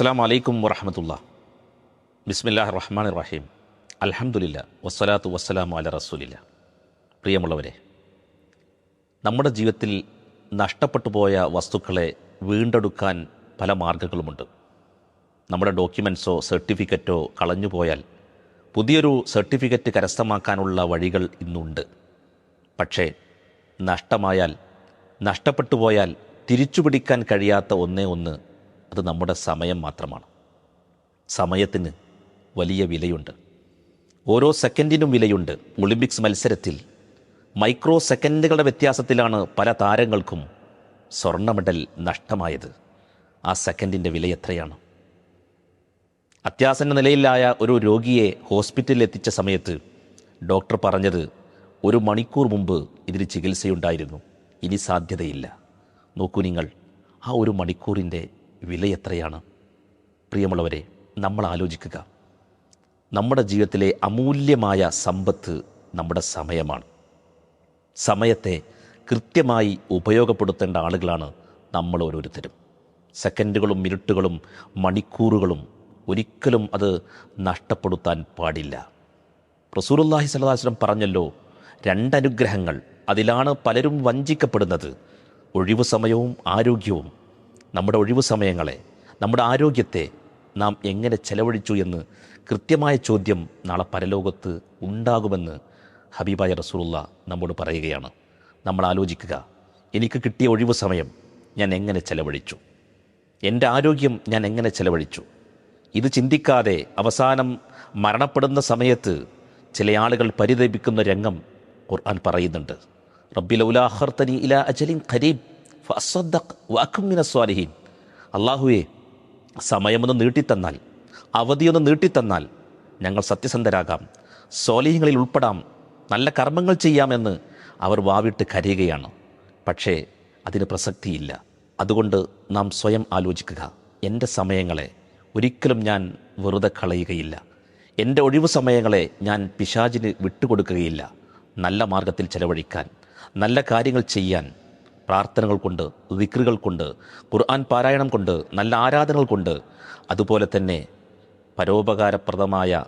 അസ്സാം വലൈക്കും വറഹമത്തുള്ള. ബിസ്മില്ലാഹ് റഹ്മാൻ റഹീം. അലഹമുല്ല വസ്സലാത്തു വസ്സലാമു അല റസൂലില്ല. പ്രിയമുള്ളവരെ നമ്മുടെ ജീവിതത്തിൽ നഷ്ടപ്പെട്ടു പോയ വസ്തുക്കളെ വീണ്ടെടുക്കാൻ പല മാർഗങ്ങളുമുണ്ട്. നമ്മുടെ ഡോക്യുമെൻസോ സർട്ടിഫിക്കറ്റോ കളഞ്ഞുപോയാൽ പുതിയൊരു സർട്ടിഫിക്കറ്റ് കരസ്ഥമാക്കാനുള്ള വഴികൾ ഇന്നുണ്ട്. പക്ഷേ നഷ്ടമായാൽ നഷ്ടപ്പെട്ടു പോയാൽ തിരിച്ചുപിടിക്കാൻ കഴിയാത്ത ഒന്നേ ഒന്ന് അത് നമ്മുടെ സമയം മാത്രമാണ്. സമയത്തിന് വലിയ വിലയുണ്ട്. ഓരോ സെക്കൻഡിനും വിലയുണ്ട്. ഒളിമ്പിക്സ് മത്സരത്തിൽ മൈക്രോ സെക്കൻഡുകളുടെ വ്യത്യാസത്തിലാണ് പല താരങ്ങൾക്കും സ്വർണ മെഡൽ നഷ്ടമായത്. ആ സെക്കൻഡിന്റെ വില എത്രയാണ്? അത്യാസന്ന നിലയിലായ ഒരു രോഗിയെ ഹോസ്പിറ്റലിൽ എത്തിച്ച സമയത്ത് ഡോക്ടർ പറഞ്ഞത് ഒരു മണിക്കൂർ മുമ്പ് ഇതിന് ചികിത്സയുണ്ടായിരുന്നു. ഇനി സാധ്യതയില്ല. നോക്കൂ നിങ്ങൾ ആ ഒരു മണിക്കൂറിന്റെ വില എത്രയാണ്? പ്രിയമുള്ളവരെ നമ്മൾ ആലോചിക്കുക. നമ്മുടെ ജീവിതത്തിലെ അമൂല്യമായ സമ്പത്ത് നമ്മുടെ സമയമാണ്. സമയത്തെ കൃത്യമായി ഉപയോഗപ്പെടുത്തേണ്ട ആളുകളാണ് നമ്മൾ ഓരോരുത്തരും. സെക്കൻഡുകളും മിനിറ്റുകളും മണിക്കൂറുകളും ഒരിക്കലും അത് നഷ്ടപ്പെടുത്താൻ പാടില്ല. റസൂലുല്ലാഹി സ്വലാസ്ലം പറഞ്ഞല്ലോ രണ്ടനുഗ്രഹങ്ങൾ അതിലാണ് പലരും വഞ്ചിക്കപ്പെടുന്നത്. ഒഴിവു സമയവും ആരോഗ്യവും. നമ്മുടെ ഒഴിവു സമയങ്ങളെ നമ്മുടെ ആരോഗ്യത്തെ നാം എങ്ങനെ ചെലവഴിച്ചു എന്ന് കൃത്യമായ ചോദ്യം നാളെ പരലോകത്ത് ഉണ്ടാകുമെന്ന് ഹബീബായ റസൂലുള്ള നമ്മോട് പറയുകയാണ്. നമ്മൾ ആലോചിക്കുക എനിക്ക് കിട്ടിയ ഒഴിവു സമയം ഞാൻ എങ്ങനെ ചെലവഴിച്ചു? എന്റെ ആരോഗ്യം ഞാൻ എങ്ങനെ ചെലവഴിച്ചു? ഇത് ചിന്തിക്കാതെ അവസാനം മരണപ്പെടുന്ന സമയത്ത് ചില ആളുകൾ പരിതപിക്കുന്ന രംഗം ഖുർആൻ പറയുന്നുണ്ട്. റബ്ബിലൗലാഹർത്തനി ഇല അജലിൻ ഖരീബ്. ഫസ്വദ്ദഖ് അള്ളാഹുവെ സമയമൊന്ന് നീട്ടിത്തന്നാൽ അവധിയൊന്ന് നീട്ടിത്തന്നാൽ ഞങ്ങൾ സത്യസന്ധരാകാം. സ്വാലിഹ്യങ്ങളിൽ ഉൾപ്പെടാം. നല്ല കർമ്മങ്ങൾ ചെയ്യാമെന്ന് അവർ വാവിട്ട് കരയുകയാണ്. പക്ഷേ അതിന് പ്രസക്തിയില്ല. അതുകൊണ്ട് നാം സ്വയം ആലോചിക്കുക. എന്റെ സമയങ്ങളെ ഒരിക്കലും ഞാൻ വെറുതെ കളയുകയില്ല. എന്റെ ഒഴിവു സമയങ്ങളെ ഞാൻ പിശാചിന് വിട്ടുകൊടുക്കുകയില്ല. നല്ല മാർഗത്തിൽ ചെലവഴിക്കാൻ നല്ല കാര്യങ്ങൾ ചെയ്യാൻ പ്രാർത്ഥനകൾ കൊണ്ട് വിക്രുകൾ കൊണ്ട് ഖുർആൻ പാരായണം കൊണ്ട് നല്ല ആരാധനകൾ കൊണ്ട് അതുപോലെ തന്നെ പരോപകാരപ്രദമായ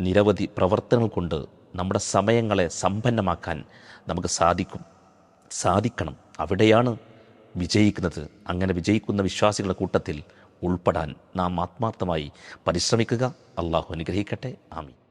നിരവധി പ്രവർത്തനങ്ങൾ കൊണ്ട് നമ്മുടെ സമയങ്ങളെ സമ്പന്നമാക്കാൻ നമുക്ക് സാധിക്കും സാധിക്കണം. അവിടെയാണ് വിജയിക്കുന്നത്. അങ്ങനെ വിജയിക്കുന്ന വിശ്വാസികളുടെ കൂട്ടത്തിൽ ഉൾപ്പെടാൻ നാം ആത്മാർത്ഥമായി പരിശ്രമിക്കുക. അള്ളാഹു അനുഗ്രഹിക്കട്ടെ. ആമീൻ.